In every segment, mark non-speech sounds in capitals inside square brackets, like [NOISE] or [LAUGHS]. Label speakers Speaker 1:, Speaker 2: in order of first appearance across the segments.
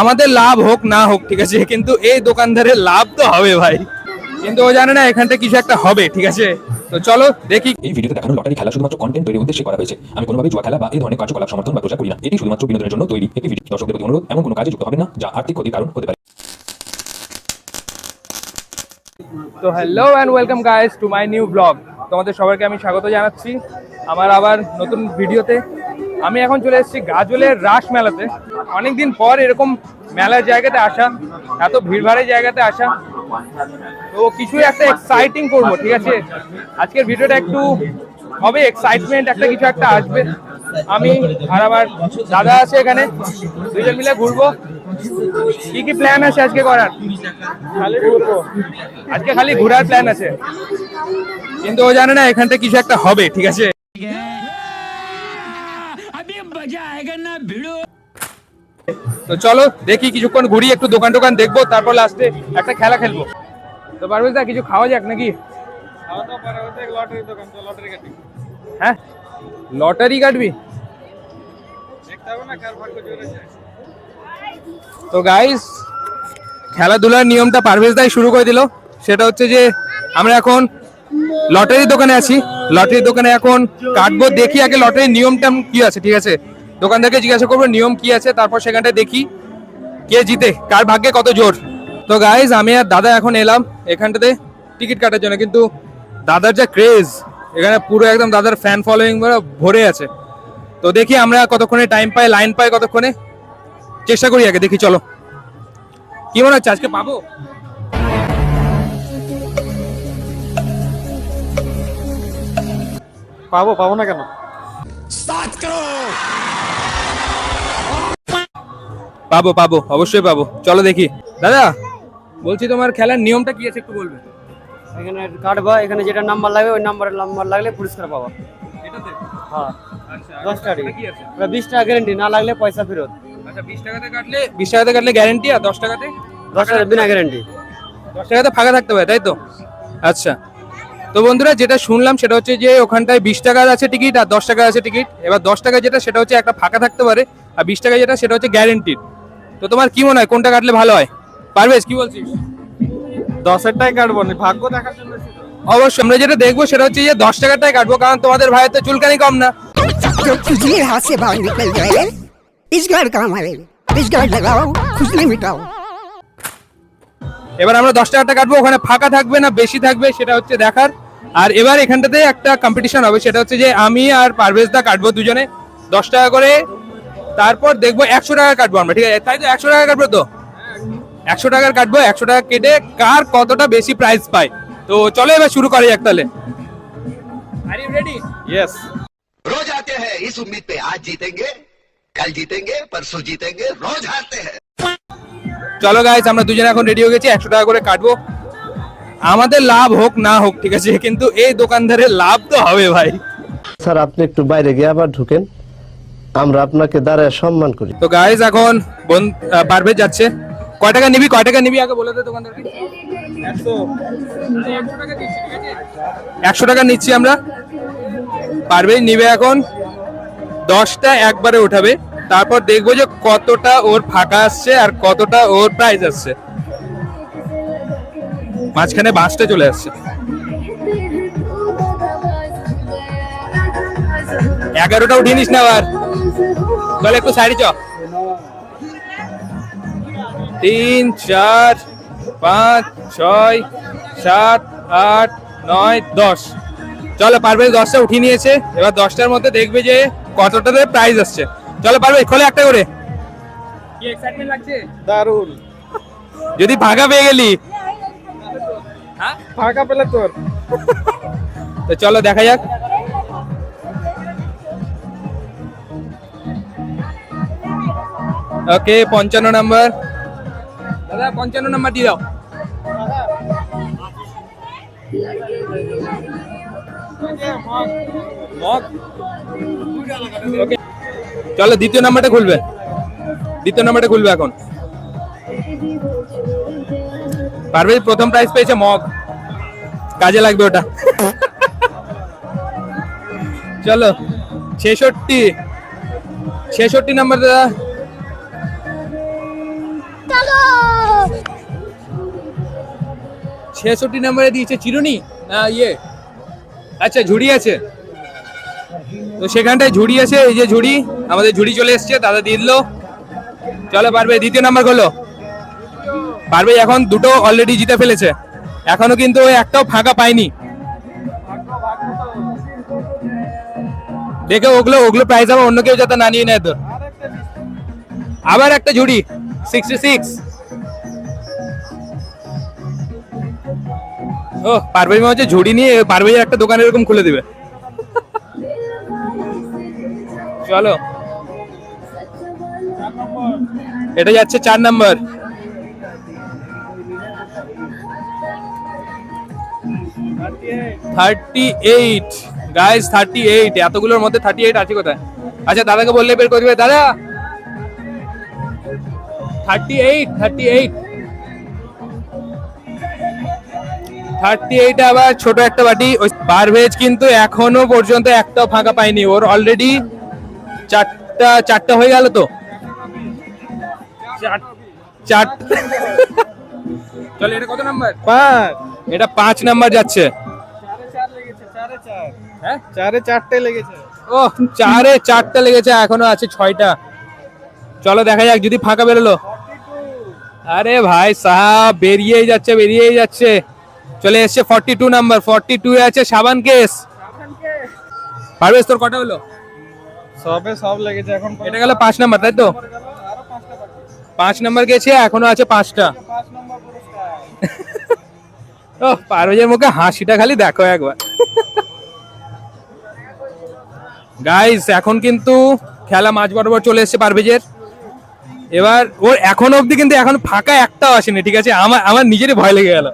Speaker 1: আমাদের লাভ হোক না হোক ঠিক আছে কিন্তু এই দোকানদারের লাভ তো হবে ভাই কিন্তু ও জানে না এখানটা কিছু একটা হবে ঠিক আছে তো চলো দেখি এই ভিডিওতে দেখানো লটারি খেলা শুধুমাত্র কন্টেন্ট তৈরির উদ্দেশ্যে করা হয়েছে আমি কোনোভাবে জুয়া খেলা বা এই ধরনের কার্যকলাপ সমর্থন বা প্রচার করি না এটি শুধুমাত্র বিনোদনের জন্য তৈরি একটি ভিডিও দর্শকদের প্রতি অনুরোধ এমন কোনো কাজে যুক্ত হবে না যা আর্থিক ক্ষতির কারণ হতে পারে তো hello and welcome guys to my new blog তোমাদের সবাইকে আমি স্বাগত জানাচ্ছি আমার আবার নতুন ভিডিওতে আমি এখন চলে এসেছি গাজলের রাস মেলাতে অনেকদিন পর এরকম মেলার জায়গাতে আসা এত ভিড়ভাড়ের জায়গাতে আসা তো কিছু একটা এক্সাইটিং করব ঠিক আছে আজকের ভিডিওটা একটু হবে এক্সাইটমেন্ট একটা কিছু একটা আসবে আমি আর আমার দাদা আছে এখানে দুজন মিলে ঘুরবো কি কি প্ল্যান আছে আজকে করার ঘুরবো আজকে খালি ঘোরার প্ল্যান আছে কিন্তু ও জানে না এখানটা কিছু একটা হবে ঠিক আছে তো চলো দেখি কিছুক্ষণ ঘুরি একটু দোকান টোকান দেখবো তারপর লাস্টে একটা খেলা খেলবো তো পারবে দা কিছু খাওয়া যাক নাকি হ্যাঁ লটারি কাটবি তো গাইস খেলাধুলার নিয়মটা পারভেজ দাই শুরু করে দিল সেটা হচ্ছে যে আমরা এখন লটারির দোকানে আছি লটারির দোকানে এখন কাটবো দেখি আগে লটারির নিয়মটা কি আছে ঠিক আছে দোকানদারকে জিজ্ঞাসা করবো নিয়ম কি আছে তারপর সেখানটায় দেখি কে জিতে কার ভাগ্যে কত জোর তো গাইজ আমি আর দাদা এখন এলাম এখানটাতে টিকিট কাটার জন্য কিন্তু দাদার যা ক্রেজ এখানে পুরো একদম দাদার ফ্যান ফলোয়িং ভরে আছে তো দেখি আমরা কতক্ষণে টাইম পাই লাইন পাই কতক্ষণে চেষ্টা করি আগে দেখি চলো কি মনে হচ্ছে আজকে পাবো পাবো পাবো না কেন পাবো পাবো অবশ্যই পাবো চলো দেখি দাদা বলছি তোমার খেলার নিয়মটা কি আছে একটু বলবে
Speaker 2: এখানে বা এখানে যেটা নাম্বার লাগবে ওই নাম্বারে নাম্বার লাগলে পুরস্কার পাবো হ্যাঁ আচ্ছা, আচ্ছা, বিশ টাকা গ্যারেন্টি না লাগলে পয়সা ফেরত আচ্ছা, বিশ টাকাতে কাটলে বিশ টাকাতে কাটলে আর দশ টাকাতে দশ টাকা গ্যারেন্টি
Speaker 1: দশ টাকাতে ফাঁকা থাকতে পারে তাই তো আচ্ছা তো বন্ধুরা যেটা শুনলাম সেটা হচ্ছে যে ওখানটায় বিশ টাকার আছে টিকিট আর দশ টাকার আছে টিকিট এবার দশ টাকা যেটা সেটা হচ্ছে একটা ফাঁকা থাকতে পারে আর বিশ টাকা যেটা সেটা হচ্ছে গ্যারেন্টিড তো তোমার কি মনে হয় কোনটা কাটলে ভালো হয় পারবে কি বলছিস
Speaker 2: দশেরটাই কাটবো ভাগ্য দেখার জন্য
Speaker 1: অবশ্যই আমরা যেটা দেখবো সেটা হচ্ছে যে দশ টাকাটাই কাটবো কারণ তোমাদের ভাইয়ের তো চুলকানি কম না এবার আমরা দশ টাকাটা কাটবো ওখানে ফাঁকা থাকবে না বেশি থাকবে সেটা হচ্ছে দেখার আর এবার এখানটাতে একটা কম্পিটিশন হবে সেটা হচ্ছে যে আমি আর পারভেজ দা কাটবো দুজনে দশ টাকা করে তারপর দেখবো একশো টাকা কাটবো আমরা ঠিক আছে তাই তো একশো টাকা কাটবো তো একশো টাকার কাটবো একশো টাকা কেটে কার কতটা বেশি প্রাইস পায় তো চলো এবার শুরু করা যাক তাহলে
Speaker 3: রোজ আতে হ্যাঁ উম্মীদ পে আজ জিতেंगे কাল জিতেंगे পরশু জিতেंगे রোজ হারতে হ্যাঁ
Speaker 1: চলো গাইস আমরা দুজনে এখন রেডি হয়ে গেছি একশো টাকা করে কাটবো আমাদের লাভ হোক না হোক ঠিক আছে কিন্তু এই দোকানদারের লাভ তো হবে ভাই
Speaker 4: স্যার আপনি একটু বাইরে গিয়ে আবার ঢুকেন আমরা আপনাকে দাঁড়ায় সম্মান করি
Speaker 1: তো গাইজ এখন পারবে যাচ্ছে কয় টাকা নিবি কয় টাকা নিবি আগে বলে দে দোকানদারকে একশো টাকা নিচ্ছি আমরা পারবে নিবে এখন দশটা একবারে উঠাবে তারপর দেখবো যে কতটা ওর ফাঁকা আসছে আর কতটা ওর প্রাইস আসছে মাঝখানে বাসটা চলে আসছে এগারোটা উঠিয়ে নিস না আবার চল একটু সাইডে চ তিন চার পাঁচ ছয় সাত আট নয় দশ চলো পারবে দশটা উঠিয়ে নিয়েছে এবার দশটার মধ্যে দেখবে যে কতটাতে প্রাইজ আসছে চলো পারবে খোলে একটা করে দারুণ যদি ভাগা পেয়ে গেলি
Speaker 2: হ্যাঁ ফাঁকা পেলে তোর
Speaker 1: তো চলো দেখা যাক ওকে পঞ্চান্ন নাম্বার দাদা পঞ্চান্ন নাম্বার দিয়ে দাও চলো দ্বিতীয় নাম্বারটা খুলবে দ্বিতীয় নাম্বারটা খুলবে এখন পারবে প্রথম প্রাইজ পেয়েছে মগ কাজে লাগবে ওটা চলো ছেষট্টি ছেষট্টি নাম্বার দাদা ছেষট্টি নাম্বারে দিয়েছে চিরুনি না ইয়ে আচ্ছা ঝুড়ি আছে তো সেখানটায় ঝুড়ি আছে এই যে ঝুড়ি আমাদের ঝুড়ি চলে এসছে দাদা দিয়ে দিল চলো পারবে দ্বিতীয় নাম্বার হলো পারভেজ এখন দুটো অলরেডি জিতে ফেলেছে এখনো কিন্তু ওই একটাও ফাঁকা পায়নি দেখে ওগুলো ওগুলো প্রাইজ আমার অন্য কেউ যাতে না নিয়ে নেয় তোর আবার একটা জুড়ি সিক্সটি সিক্স ও পারভেজ মনে হচ্ছে ঝুড়ি নিয়ে পারভেজ একটা দোকান এরকম খুলে দিবে চলো এটা যাচ্ছে চার number thirty eight guys thirty eight এতগুলোর মধ্যে থার্টি এইট আছে কোথায় আচ্ছা দাদাকে বললে বের করবে দাদা thirty eight thirty eight thirty eight আবার ছোট একটা বাটি ওই বারভেজ কিন্তু এখনো পর্যন্ত একটাও ফাঁকা পায়নি ওর অলরেডি চারটা চারটা হয়ে গেল তো চার
Speaker 2: চলো এটা কত নাম্বার
Speaker 1: পাঁচ এটা পাঁচ নাম্বার যাচ্ছে
Speaker 2: হ্যাঁ চারে চারটে লেগেছে
Speaker 1: ও চারে চারটে লেগেছে এখনো আছে ছয়টা চলো দেখা যাক যদি ফাঁকা বেরোলো আরে ভাই সাহাব বেরিয়েই যাচ্ছে বেরিয়েই যাচ্ছে চলে এসছে forty two number forty two আছে সাবান কেস পারভেজ তোর কটা হলো
Speaker 2: সবে সব লেগেছে এখন
Speaker 1: এটা গেল পাঁচ নাম্বার তাই তো পাঁচ নাম্বার গেছে এখনো আছে পাঁচটা [LAUGHS] ও পারভেজের মুখে হাসিটা খালি দেখো একবার [LAUGHS] গাইস এখন কিন্তু খেলা মাঝ বরাবর চলে এসছে পারভেজের এবার ওর এখন অবধি কিন্তু এখন ফাঁকা একটাও আসেনি ঠিক আছে আমার আমার নিজেরই ভয় লেগে গেল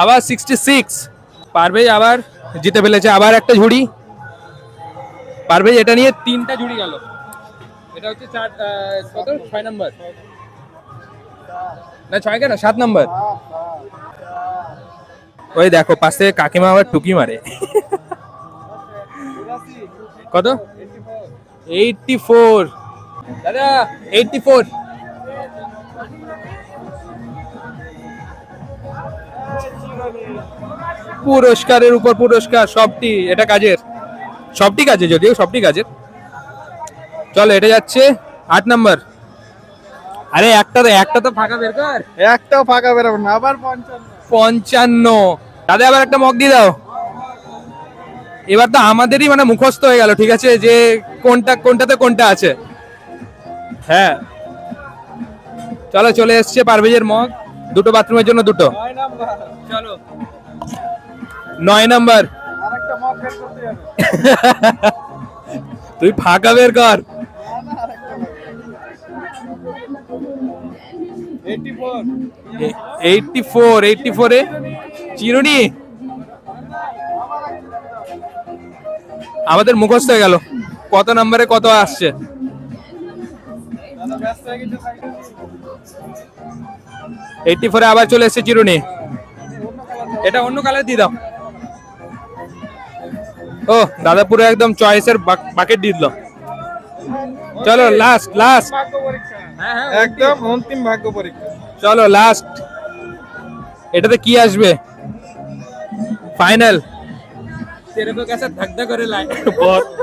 Speaker 1: আবার সিক্সটি সিক্স পারভেজ আবার জিতে ফেলেছে আবার একটা ঝুড়ি পারভেজ এটা নিয়ে তিনটা ঝুড়ি গেল
Speaker 2: এটা হচ্ছে চার কত ছয় নম্বর
Speaker 1: না ছয় কেন সাত নম্বর ওই দেখো পাশে কাকিমা আবার টুকি মারে কত এইটটি ফোর দাদা এইটটি ফোর পুরস্কারের উপর পুরস্কার সবটি এটা কাজের সবটি কাজে যদিও সবটি কাজের চলো এটা যাচ্ছে আট নাম্বার আরে একটা একটা তো ফাঁকা বের কর
Speaker 2: একটাও ফাঁকা বেরোবে না আবার পঞ্চান্ন
Speaker 1: পঞ্চান্ন দাদা আবার একটা মগ দিয়ে দাও এবার তো আমাদেরই মানে মুখস্থ হয়ে গেল ঠিক আছে যে কোনটা কোনটাতে কোনটা আছে হ্যাঁ চলো চলে এসছে পারভেজের মগ দুটো বাথরুমের জন্য দুটো চলো নয় নাম্বার [LAUGHS] তুই ফাঁকা বের কর এইটটি ফোর ফোর এইটটি ফোরে চিরুনি আমাদের মুখস্থ হয়ে গেল কত নম্বরে কত আসছে এইটটি ফোরে আবার চলে এসেছে চিরুনি এটা অন্য কালার দিয়ে দাও ও দাদা পুরো একদম চয়েসের বাকেট দিয়ে দিল চলো লাস্ট লাস্ট
Speaker 2: একদম অন্তিম ভাগ্য পরীক্ষা
Speaker 1: চলো লাস্ট এটাতে কি আসবে ফাইনাল
Speaker 2: तेरे को कैसे धक धक करे लाए बहुत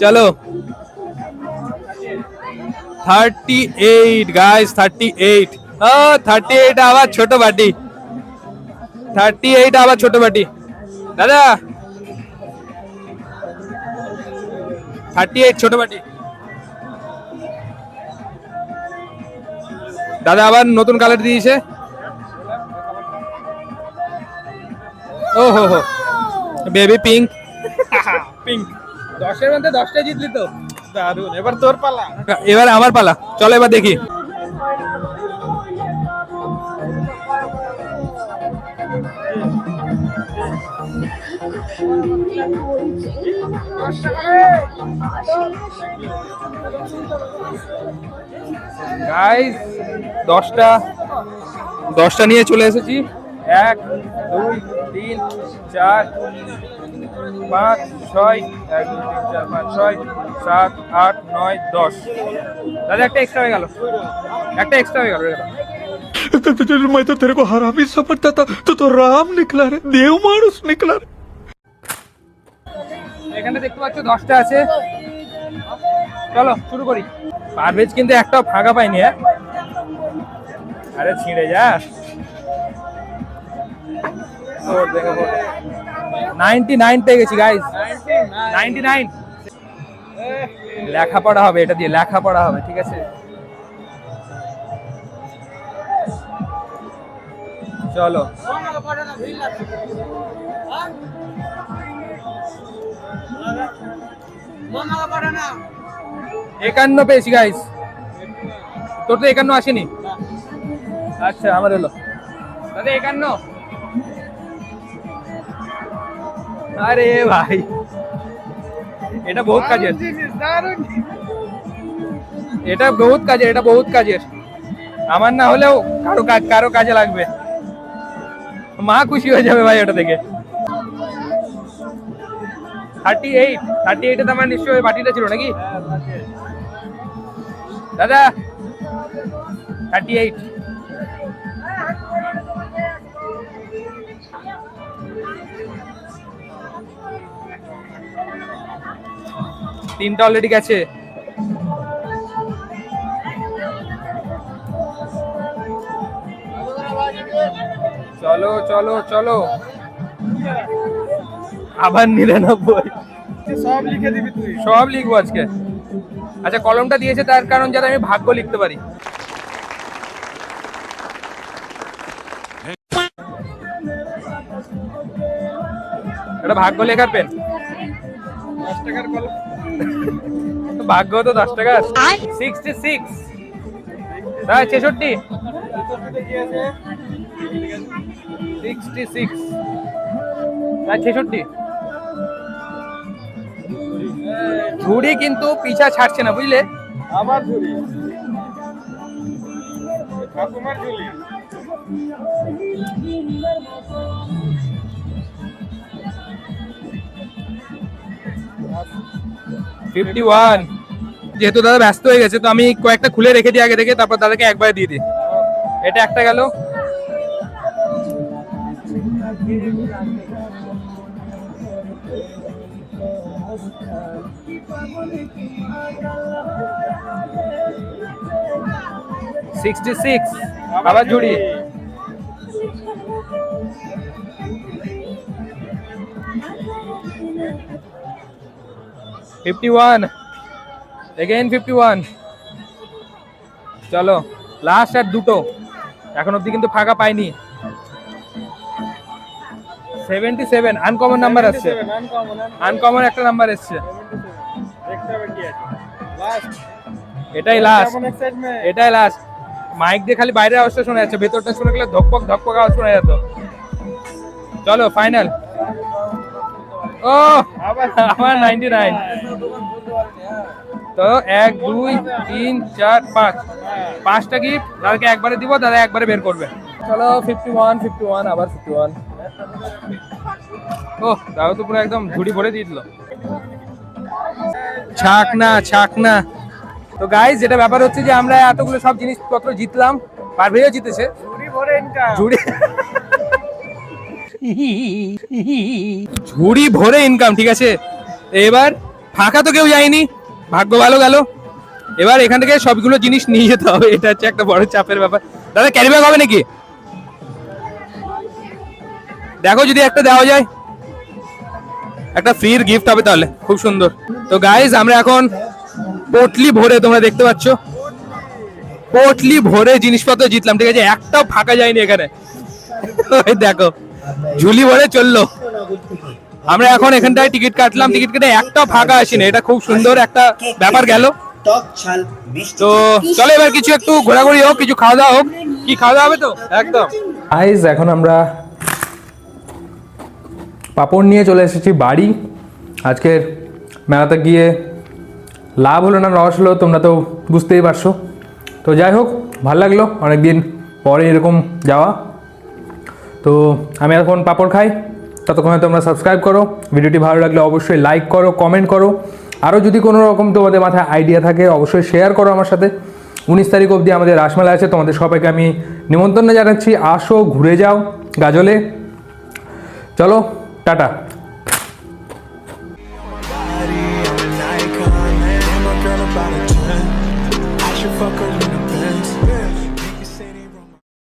Speaker 1: चलो 38 गाइस 38 हां 38 आवा छोटो बाटी 38 आवा छोटो बाटी দাদা 38 ছোট বাটি দাদা আবার নতুন কালার দিয়েছে ও হো হো বেবি পিঙ্ক
Speaker 2: পিঙ্ক দশের মধ্যে দশটা জিতলি তো দারুন এবার তোর পালা
Speaker 1: এবার আমার পালা চলো এবার দেখি গাইস দশটা দশটা নিয়ে চলে এসেছি এক দুই তিন চার পাঁচ ছয় এক দুই তিন চার পাঁচ ছয় সাত আট নয় দশ দাদা একটা এক্সট্রা হয়ে গেল একটা এক্সট্রা হয়ে গেল এখানে দেখতে দশটা আছে চলো শুরু করি কিন্তু একটা ফাঁকা পাইনি হ্যাঁ আরে ছিঁড়ে যাস নাইনটি নাইন পেয়ে গেছি গাইজ নাইনটি নাইন লেখাপড়া হবে এটা দিয়ে লেখাপড়া হবে ঠিক আছে চলো একান্ন পেয়েছি গাইস তোর তো একান্ন আসেনি আচ্ছা আমার এলো দাদা একান্ন আরে ভাই এটা বহুত কাজের এটা বহুত কাজের এটা বহুত কাজের আমার না হলেও কারো কারো কাজে লাগবে মা খুশি হয়ে যাবে ভাই ওটা দেখে থার্টি এইট থার্টি এইটে তো আমার নিশ্চয়ই বাটিটা ছিল নাকি দাদা থার্টি এইট তিনটা অলরেডি গেছে চলো চলো চলো আবার নিরানব্বই সব লিখে দিবি তুই সব লিখবো আজকে আচ্ছা কলমটা দিয়েছে তার কারণ যাতে আমি ভাগ্য লিখতে পারি এটা ভাগ্য লেখার পেন দশ টাকার কলম ভাগ্য তো দশ টাকা সিক্সটি সিক্স হ্যাঁ ছেষট্টি সিক্সটি সিক্স হ্যাঁ ছেষট্টি ঝুড়ি কিন্তু পিছা ছাড়ছে না বুঝলে আমার ঝুড়ি ঝুড়ি ফিফটি ওয়ান যেহেতু দাদা ব্যস্ত হয়ে গেছে তো আমি কয়েকটা খুলে রেখে দিই আগে থেকে তারপর দাদাকে একবার দিয়ে দিই এটা একটা গেল সিক্সটি সিক্স আবার জুড়ি 51 again 51 চলো লাস্ট আর দুটো এখন অব্দি কিন্তু ফাঁকা পাইনি সেভেন আনকমন নাম্বার আসছে আনকমন একটা নাম্বার আসছে এটাই লাস্ট এটাই লাস্ট মাইক দিয়ে খালি বাইরের অবস্থা শোনা যাচ্ছে ভেতরটা শুনে গেলে ধকপক ধকপক আওয়াজ শোনা যেত চলো ফাইনাল ও আমার নাইনটি নাইন তো এক দুই তিন চার পাঁচ পাঁচটা গিফট দাদাকে একবারে দিব দাদা একবারে বের করবে চলো ফিফটি ওয়ান ফিফটি ওয়ান আবার ফিফটি ওয়ান ও দাদা তো পুরো একদম ঝুড়ি ভরে দিয়ে ছাক না ছাক না তো গাইজ যেটা ব্যাপার হচ্ছে যে আমরা এতগুলো সব জিনিসপত্র জিতলাম পারভেজও জিতেছে ঝুড়ি ঝুড়ি ভরে ইনকাম ঠিক আছে এবার ফাঁকা তো কেউ যায়নি ভাগ্য ভালো গেল এবার এখান থেকে সবগুলো জিনিস নিয়ে যেতে হবে এটা হচ্ছে একটা বড় চাপের ব্যাপার দাদা ক্যারি ব্যাগ হবে নাকি দেখো যদি একটা দেওয়া যায় একটা ফ্রির গিফট হবে তাহলে খুব সুন্দর তো গাইজ আমরা এখন পটলি ভরে তোমরা দেখতে পাচ্ছ পটলি ভরে জিনিসপত্র জিতলাম ঠিক আছে একটাও ফাঁকা যায়নি এখানে দেখো ঝুলি ভরে চললো আমরা এখন এখানটায় টিকিট কাটলাম টিকিট কেটে একটা ফাঁকা আসিনি এটা খুব সুন্দর একটা ব্যাপার গেল তো চলে এবার কিছু একটু ঘোরাঘুরি হোক কিছু খাওয়া দাওয়া হোক কি খাওয়া দাওয়া হবে তো একদম আইজ এখন আমরা পাপড় নিয়ে চলে এসেছি বাড়ি আজকের মেলাতে গিয়ে লাভ হলো না রস হলো তোমরা তো বুঝতেই পারছো তো যাই হোক ভাল লাগলো অনেক দিন পরে এরকম যাওয়া তো আমি এখন পাপড় খাই ততক্ষণে তোমরা সাবস্ক্রাইব করো ভিডিওটি ভালো লাগলে অবশ্যই লাইক করো কমেন্ট করো আরও যদি কোনো রকম তোমাদের মাথায় আইডিয়া থাকে অবশ্যই শেয়ার করো আমার সাথে উনিশ তারিখ অবধি আমাদের রাসমেলা আছে তোমাদের সবাইকে আমি নিমন্ত্রণ জানাচ্ছি আসো ঘুরে যাও গাজলে চলো টাটা